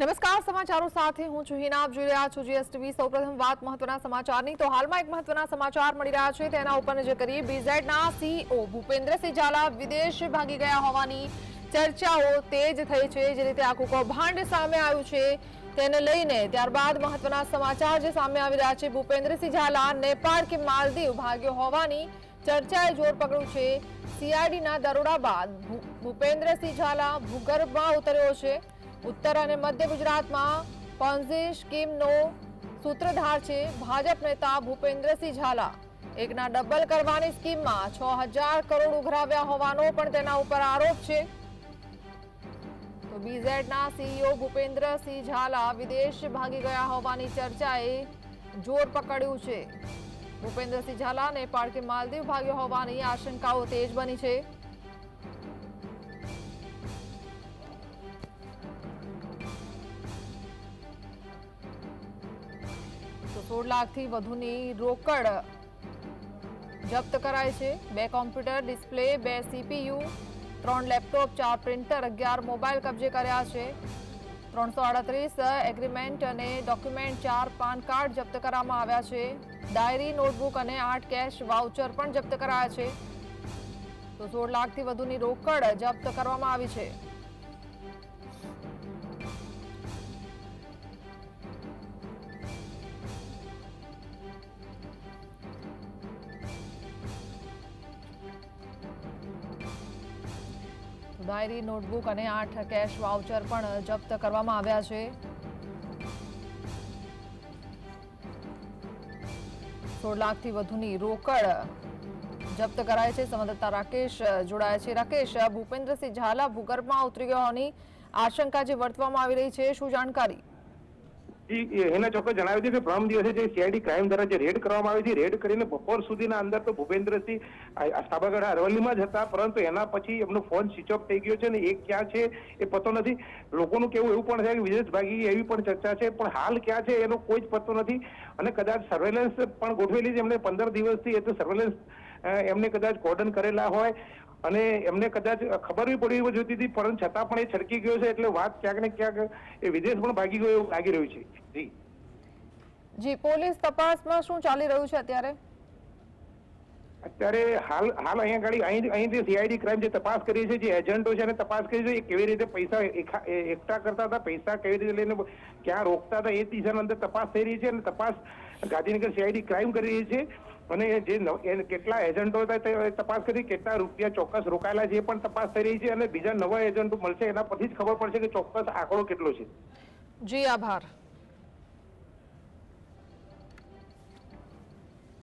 નમસ્કાર, સમાચારો સાથે હું છું હિના. આપ જોઈ રહ્યા છો જીએસટીવી. સૌપ્રથમ વાત મહત્વના સમાચારની. તો હાલમાં એક મહત્વના સમાચાર મળી રહ્યા છે. તેના ઉપર નજર કરીએ. બીઝેડના સીઓ ભૂપેન્દ્રસિંહ ઝાલા વિદેશ ભાગી ગયા હોવાની ચર્ચાઓ તેજ થઈ છે. જે રીતે આખું કૌભાંડ સામે આવ્યું છે તેને લઈને ત્યારબાદ મહત્વના સમાચાર જે સામે આવી રહ્યા છે. ભૂપેન્દ્રસિંહ ઝાલા નેપાળ કે માલદીવ ભાગ્યો હોવાની ચર્ચાએ જોર પકડ્યું છે. સીઆઈડીના દરોડા બાદ ભૂપેન્દ્રસિંહ ઝાલા ભૂગર્ભમાં ઉતર્યો છે. ઉત્તર અને મધ્ય ગુજરાતમાં પોન્ઝી સ્કીમનો સૂત્રધાર છે ભાજપ નેતા ભૂપેન્દ્રસિંહ ઝાલા. એકના ડબલ કરવાની સ્કીમમાં છ હજાર કરોડ ઉઘરાવ્યા હોવાનો પણ તેના ઉપર આરોપ છે. તો બીઝેડના સીઈઓ ભૂપેન્દ્રસિંહ ઝાલા વિદેશ ભાગી ગયા હોવાની ચર્ચાએ જોર પકડ્યું છે. ભૂપેન્દ્રસિંહ ઝાલા નેપાળ કે માલદીવ ભાગ્યો હોવાની આશંકાઓ તેજ બની છે. તો સોળ લાખથી વધુની રોકડ જપ્ત કરાય છે. બે કોમ્પ્યુટર, ડિસ્પ્લે, બે સીપીયુ, ત્રણ લેપટોપ, ચાર પ્રિન્ટર, અગિયાર મોબાઈલ કબજે કર્યા છે. ત્રણસો આડત્રીસ એગ્રીમેન્ટ અને ડોક્યુમેન્ટ, ચાર પાન કાર્ડ જપ્ત કરવામાં આવ્યા છે. ડાયરી, નોટબુક અને આઠ કેશ વાઉચર પણ જપ્ત કરાયા છે. તો સોળ લાખથી વધુની રોકડ જપ્ત કરવામાં આવી છે. ડાયરી નોટબુક અને આઠ કેશ વાઉચર પણ જપ્ત કરવામાં આવ્યા છે. સોળ લાખથી વધુની રોકડ જપ્ત કરાય છે. સંવાદદાતા રાકેશ જોડાયા છે. રાકેશ, ભૂપેન્દ્રસિંહ ઝાલા ભૂગર્ભમાં ઉતરી ગયા આશંકા જે વર્તવામાં આવી રહી છે, શું જાણકારી? એના ચોક્કસ જણાવ્યું હતું કે પ્રથમ દિવસે જે સીઆઈડી ક્રાઇમ દ્વારા જે રેડ કરવામાં આવી હતી રેડ કરીને બપોર સુધીના અંદર તો ભૂપેન્દ્રસિંહ સાબરકાંઠા અરવલ્લીમાં જ હતા, પરંતુ એના પછી એમનો ફોન સ્વિચ ઓફ થઈ ગયો છે ને એ ક્યાં છે એ પતો નથી. લોકોનું કેવું એવું પણ છે કે વિદેશ ભાગી એવી પણ ચર્ચા છે, પણ હાલ ક્યાં છે એનો કોઈ જ પતો નથી. અને કદાચ સર્વેલન્સ પણ ગોઠવેલી છે એમને પંદર દિવસથી એ તો સર્વેલન્સ એમને કદાચ કોર્ડન કરેલા હોય. અને એમને કદાચ ખબર બી પડી જોતી હતી, પરંતુ છતાં પણ એ છટકી ગયો છે, એટલે વાત ક્યાંક ને ક્યાંક એ વિદેશ પણ ભાગી ગયો એવું લાગી રહ્યું છે. જી પોલીસ તપાસમાં શું ચાલી રહ્યું છે અત્યારે? અત્યારે હાલ હાલ અહીંયા ગાડી અહીં અહીંથી સીઆઈડી ક્રાઇમ જે તપાસ કરી છે જે એજન્ટો છે એને તપાસ કરી છે એ કેવી રીતે પૈસા એકઠા કરતા હતા પૈસા કેવી રીતે લઈને ક્યાં રોકતા હતા એ દિશાની અંદર તપાસ થઈ રહી છે અને તપાસ ગાંધીનગર સીઆઈડી ક્રાઇમ કરી રહી છે. અને જે કેટલા એજન્ટો તપાસ કરી કેટલા રૂપિયા ચોક્કસ રોકાયેલા છે એ પણ તપાસ થઈ રહી છે અને બીજા નવા એજન્ટો મળશે એના પરથી જ ખબર પડશે કે ચોક્કસ આંકડો કેટલો છે. જી આભાર.